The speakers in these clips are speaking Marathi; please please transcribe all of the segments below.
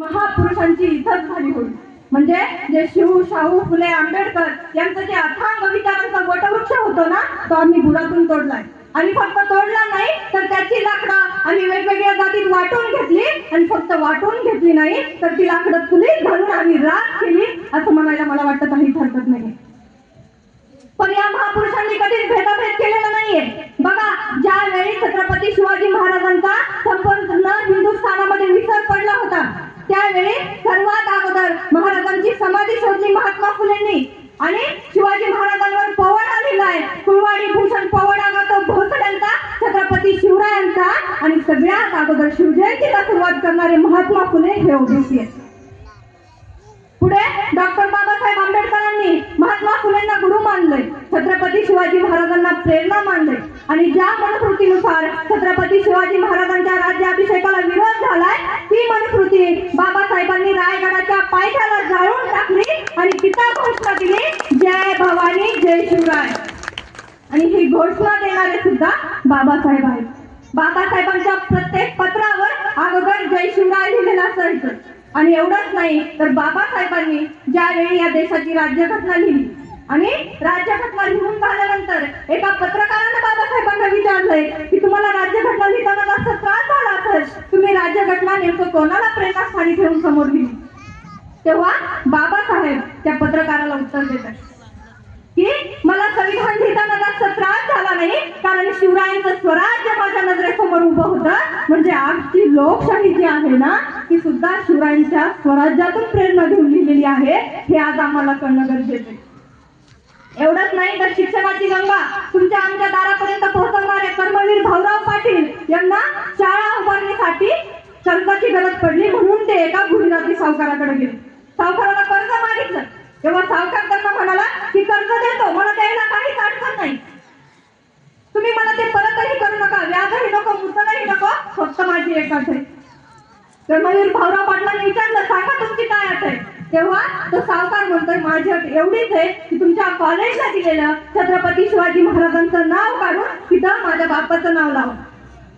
महापुरुषांची इज्जत झाली होईल म्हणजे जे शिव शाहू फुले आंबेडकर यांचं जे अथांग विचारांचा वटवृक्ष होतो ना तो आम्ही बुडातून तोडलाय. आणि फक्त तोडला नाही तर त्याची लाकडं आम्ही वेगवेगळ्या जातीत वाटून घेतली आणि फक्त वाटून घेतली नाही तर ती लाकडं चुलीत घालून आम्ही राग केली असं म्हणायला मला वाटतं काहीच हरकत नाही. पण या महापुरुषांनी कधीच भेदाभेद केलेला नाहीये. बघा ज्या वेळी छत्रपती शिवाजी महाराजांचा संपूर्ण हिंदुस्थानामध्ये विसर पडला होता त्यावेळी सर्वात अगोदर महाराजांची समाधी शोधली महात्मा फुलेंनी. आणि शिवाजी महाराजांवर पवड आलेला आहे. कुळवाडी भूषण पवड आला भोसड्यांचा छत्रपती शिवरायांचा. आणि सगळ्यात अगोदर शिवजयंतीला सुरुवात करणारे महात्मा फुले हे ओबीसी आहेत. पुढे डॉक्टर बाबासाहेब आंबेडकरांनी महात्मा फुलेंना गुरु मानले छत्रपती शिवाजी महाराजांना प्रेरणा मानले आणि ज्या मनकृतीनुसार छत्रपती शिवाजी महाराजांच्या राज्याभिषेकाला विरोध मनुस्मृती बाबासाहेबांनी रायगडाच्या पायथ्याला जाळून टाकली आणि तिथं घोषणा दिली जय भवानी जय शिवराय. आणि ही घोषणा देणारे सुद्धा बाबासाहेब आहेत. बाबासाहेबांच्या प्रत्येक पत्रावर अगोदर जय शिवराय लिहिलेला असायचं. आणि एवढंच नाही तर बाबासाहेबांनी ज्यावेळी या देशाची राज्यघटना लिहिली आणि राज्यघटना लिहून झाल्यानंतर एका पत्रकारानं बाबासाहेबांना विचारलंय की तुम्हाला राज्यघटना लिहिताना जास्त त्रास झाला असेल. तुम्ही राज्यघटना नेमकं कोणाला प्रेरणास्थानी ठेवून समोर लिहिली तेव्हा बाबासाहेब त्या पत्रकाराला उत्तर देतात. की मला संविधान लिहिताना जास्त त्रास झाला नाही कारण शिवरायांचं स्वराज्य माझ्या नजरेसमोर उभं होतं. म्हणजे आजची लोकशाही जी आहे ना ती सुद्धा शिवरायांच्या स्वराज्यातून प्रेरणा घेऊन लिहिलेली आहे. हे आज आम्हाला कळणं गरजेचं आहे. एवढंच नाही तर शिक्षणाची गंगा तुमच्या आमच्या दारापर्यंत पोहोचवणारे कर्मवीर भाऊराव पाटील यांना शाळा उभारण्यासाठी गरज पडली म्हणून ते एका गुरुनाथी सावकाराकडे गेले. सावकाराला कर्ज मागितलं. तेव्हा सावकार त्यांना म्हणाला की कर्ज देतो मला द्यायला काहीच अडचण नाही. तुम्ही मला ते परतही करू नका व्याजही नको मुद्दलही नको फक्त माझी एक अट आहे. तर मयूर भाऊराव पाटलांनी विचारलं सांगा तुमची काय अट आहे? तेव्हा तो सावकार म्हणतोय माझी अट एवढीच आहे की तुमच्या कॉलेजला दिलेलं छत्रपती शिवाजी महाराजांचं नाव काढून तिथं माझ्या बापाचं नाव लावा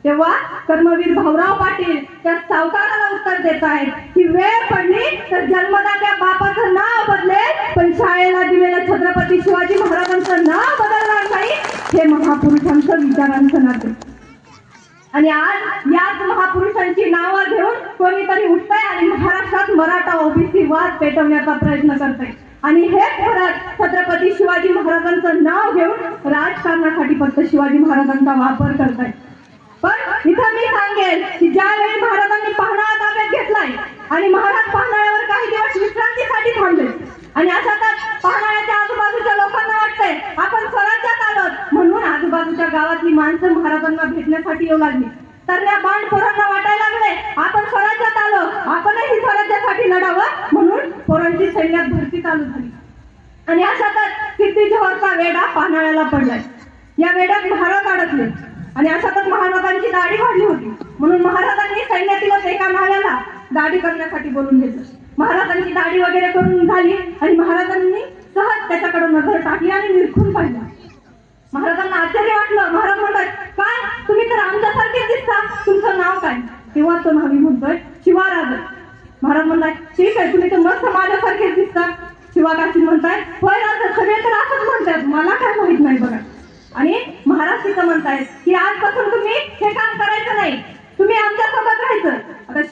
तेव्हा कर्मवीर भाऊराव पाटील त्या सावकाराला उत्तर देत आहेत की वेळ पडली तर जन्मदात्या बापाचं नाव बदले पण शाळेला दिलेलं छत्रपती शिवाजी महाराजांचं नाव बदलणार नाही हे महापुरुषांचं विचारांचं नाते. आणि आज याच महापुरुषांची नावं घेऊन कोणीतरी उठतंय आणि महाराष्ट्रात मराठा ओबीसी वाद पेटवण्याचा प्रयत्न करतंय. आणि हेच परत छत्रपती शिवाजी महाराजांचं नाव घेऊन राजकारणासाठी फक्त शिवाजी महाराजांचा वापर करताय पण इथं मी सांगेल की ज्यावेळी महाराजांनी पन्हाळा ताब्यात घेतलाय आणि महाराज पाहणाऱ्यावर काही दिवस विश्रांतीसाठी थांबले आणि अशातच पाहणाऱ्याच्या आजूबाजूच्या लोकांना वाटतंय आपण स्वराज्यात आलोत. म्हणून आजूबाजूच्या गावातली माणसं महाराजांना भेटण्यासाठी येऊ लागली. तर त्या बाण पोरांना वाटायला लागले आपण स्वराज्यात आलो आपणही स्वराज्यासाठी लढावं म्हणून पोरांची सैन्यात भरती चालू झाली. आणि अशातच सिद्धी जोहरचा वेढा पाहणाऱ्याला पडलाय. या वेड्यात महाराज अडकले. आणि अशातच महाराजांची दाढी वाढली होती. म्हणून महाराजांनी सैन्यातीलच एका नाल्याला दाढी करण्यासाठी बोलून घेतलं. महाराजांची दाढी वगैरे करून झाली आणि महाराजांनी सहज त्याच्याकडे नजर टाकली आणि निरखून पाहिलं. महाराजांना आश्चर्य वाटलं. महाराज म्हणतात काय? तुम्ही तर आमच्यासारखे दिसता. तुमचं नाव काय? तेव्हा तो नावी म्हणतोय शिवाराज महाराज म्हणताय ठीक आहे तुम्ही तर मस्त माझ्यासारखेच दिसता शिवाकाशी म्हणताय होय राज सगळे तर असंच म्हणतात मला काय माहीत नाही बघा आणि महाराज तिथं म्हणतायत की आजपासून तुम्ही हे काम करायचं नाही तुम्ही आमच्यासोबत राहायचं आता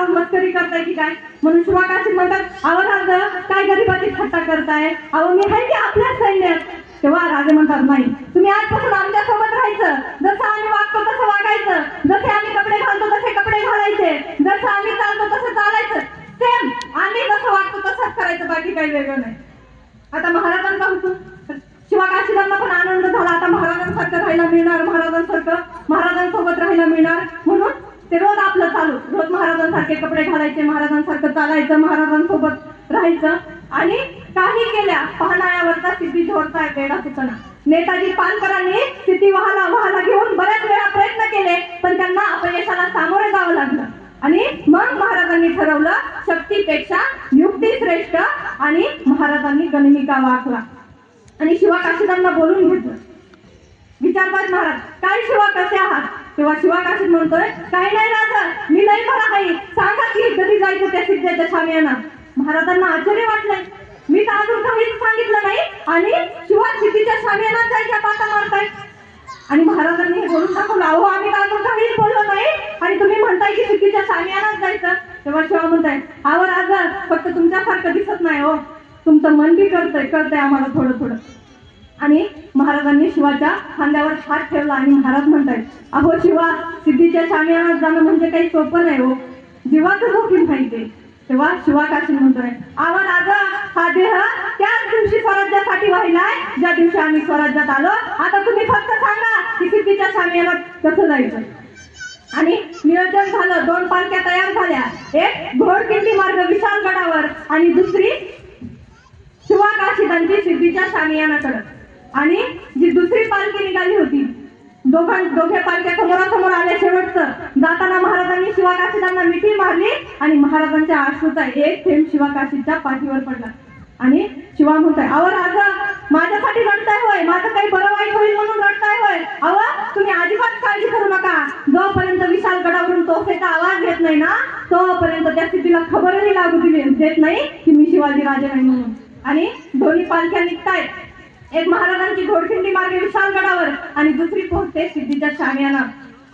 शिवाला मस्करी करताय की काय? म्हणून शिवाकाशी म्हणतात अहो राजा काय गरीबाची थट्टा करताय? अहो मी आहे की आपल्याच सैन्यात? तेव्हा राजे म्हणतात नाही. तुम्ही आजपासून आमच्यासोबत राहायचं. जसं आम्ही वागतो तसं वागायचं. जसे आम्ही कपडे घालतो तसे कपडे घालायचे. जसं आम्ही चालतो तसं चालायचं. सेम आम्ही जसं वागतो तसंच करायचं. बाकी काही वेगळं नाही. आता महाराजांचा हुकूम. शिवाकाशीदांना पण आनंद झाला. आता महाराजांसारखं राहायला मिळणार महाराजांसारखं महाराजांसोबत राहायला मिळणार. म्हणून ते रोज आपलं चालू. रोज महाराजांसारखे कपडे घालायचे महाराजांसारखं चालायचं महाराजांसोबत राहायचं. आणि काही केल्या पहनाळ्यावरचा सिद्धी जोडता वेळा सुचना नेताजी पालकरांनी सिद्धी वहाला वहाला घेऊन बऱ्याच वेळा प्रयत्न केले पण त्यांना अपयशाला सामोरे जावं लागलं. आणि मग महाराजांनी ठरवलं शक्तीपेक्षा युक्ती श्रेष्ठ आणि महाराजांनी गणिमिका वाकला. आणि शिवा काशीदांना बोलून घेतलं विचारतात महाराज काय शिवा कसे आहात? तेव्हा शिवा म्हणतोय काही नाही राजा मी नाही मला काही. सांगा की कधी जायचं त्या सिद्धेच्या शामियाना महाराजांना आश्चर्य वाटलंय मी तर अजून काहीच सांगितलं नाही आणि शिवा सिद्धीच्या शामियाना जायच्या पाता मारताय. आणि महाराजांनी हे बोलून दाखवलं अहो आम्ही तर अजून काहीच बोललो नाही आणि तुम्ही म्हणताय की सिद्धीच्या शामियानाच जायचं. तेव्हा शिवा म्हणताय आवर राजा फक्त तुमच्यासारखं दिसत नाही हो. तुमचं मन बी करतंय करतंय आम्हाला थोडं थोडं. आणि महाराजांनी शिवाच्या खांद्यावर हात ठेवला आणि महाराज म्हणतायत अहो शिवा सिद्धीच्या शामियानात जाणं म्हणजे काही सोपं नाही हो. जीवाचं जोखीम पाहिजे. तेव्हा शिवा काशी म्हणतोय आवा राजा हा देह त्याच दिवशी स्वराज्यासाठी वाहिलाय. ज्या दिवशी आम्ही स्वराज्यात आलो आता तुम्ही फक्त सांगा की सिद्धीच्या शामियानात कसं जायचं? आणि नियोजन झालं दोन पालख्या तयार झाल्या. एक घोडकिंडी मार्ग विशालगडावर आणि दुसरी शिवा काशीदांची सिद्धीच्या सामियानाकडं आणि जी दुसरी पालखी निघाली होती दोघां दोघे पालख्या समोरासमोर आल्या शेवटचं. जाताना महाराजांनी शिवाकाशीदांना मिठी मारली आणि महाराजांच्या आश्रूचा एक थेंब शिवाकाशीच्या पाठीवर पडला. आणि शिवा म्हणताय अव राजा माझ्यासाठी रडताय होय माझं काही बरं वाईट होईल म्हणून रडताय होय. अहो तुम्ही अजिबात काळजी करू नका. जोपर्यंत विशाल गडावरून तोफेचा आवाज येत नाही ना तोपर्यंत त्या स्थितीला खबरही लागू दिली देत नाही की मी शिवाजी राजे नाही म्हणून. आणि दोन्ही पालख्या निघतायत. एक महाराजांची घोडखिंडी मार्गे विशालगडावर आणि दुसरी पोहोचते सिद्धीच्या शामियाना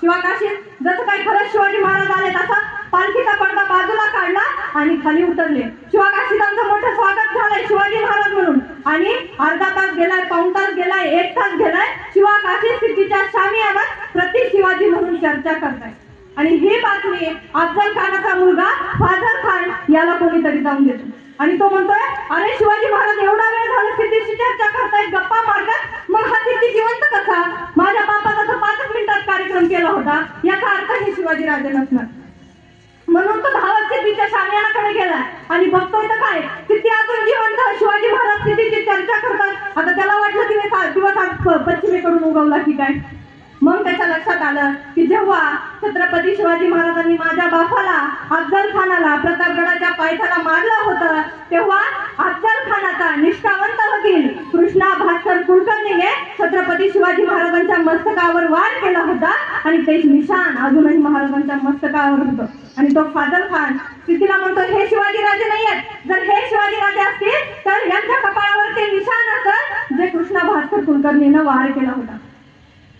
शिवाकाशीत जसं काही खरंच शिवाजी महाराज आले तसा पालखीचा पडदा बाजूला काढला आणि खाली उतरले. शिवाकाशीतांचं मोठं स्वागत झालंय शिवाजी महाराज म्हणून. आणि अर्धा तास गेलाय पाऊण तास गेलाय एक तास गेलाय शिवाकाशी सिद्धीच्या शामियाना प्रति शिवाजी म्हणून चर्चा करताय आणि ही बातमी अफजल खानाचा मुलगा फाजल खान याला कोणीतरी जाऊन देतो. आणि तो म्हणतोय अरे शिवाजी महाराज एवढा वेळ झाला सिद्धीशी चर्चा करतायत गप्पा मारतात. मग हा सिद्धी जिवंत कसा? माझ्या बापाचा तर पाचच मिनिटात कार्यक्रम केला होता. याचा अर्थ हे शिवाजी राजे नसणार. म्हणून तो धावत सिद्धीच्या शामियानाकडे गेला. आणि बघतोय तर काय? सिद्धी अजून जिवंत शिवाजी महाराज सिद्धीची चर्चा करतात. आता त्याला वाटलं की मी दिवस पश्चिमेकडून उगवला की काय? मग त्याच्या लक्षात आलं की जेव्हा छत्रपती शिवाजी महाराजांनी माझ्या बापाला अफजल खानाला प्रतापगडाच्या पायथ्याला मारलं होतं. तेव्हा अफजल खानाचा निष्ठावंत वकील कृष्णा भास्कर कुलकर्णीने छत्रपती शिवाजी महाराजांच्या मस्तकावर वार केला होता. आणि ते निशाण अजूनही महाराजांच्या मस्तकावर होतं. आणि तो फादल खान स्थितीला म्हणतो हे शिवाजी राजे नाही आहेत जर हे शिवाजी राजे असतील तर यांच्या कपाळावर ते निशाण असत जे कृष्णा भास्कर कुलकर्णीनं वार केला होता.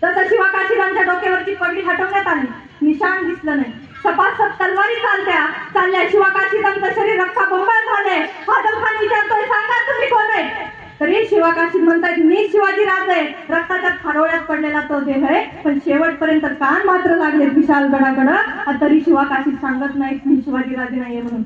तसं शिवाकाशीरांच्या डोक्यावरची पगडी हटवण्यात आली. निशाण दिसलं नाही. सपासप तलवारी चालत्या. चालल्या शिवाकाशीरांचं शरीर रक्ता बोंबाळ झालंय. आदम खान विचारतोय सांगा तुम्ही कोण आहे? तरी शिवाकाशी म्हणतात मी शिवाजी राज. आहे रक्ताच्या खारोळ्यात पडलेला तो देह आहे पण शेवटपर्यंत कान मात्र लागले विशाल गडाकडं तरी शिवाकाशी सांगत नाहीत मी शिवाजी राजे नाहीये म्हणून.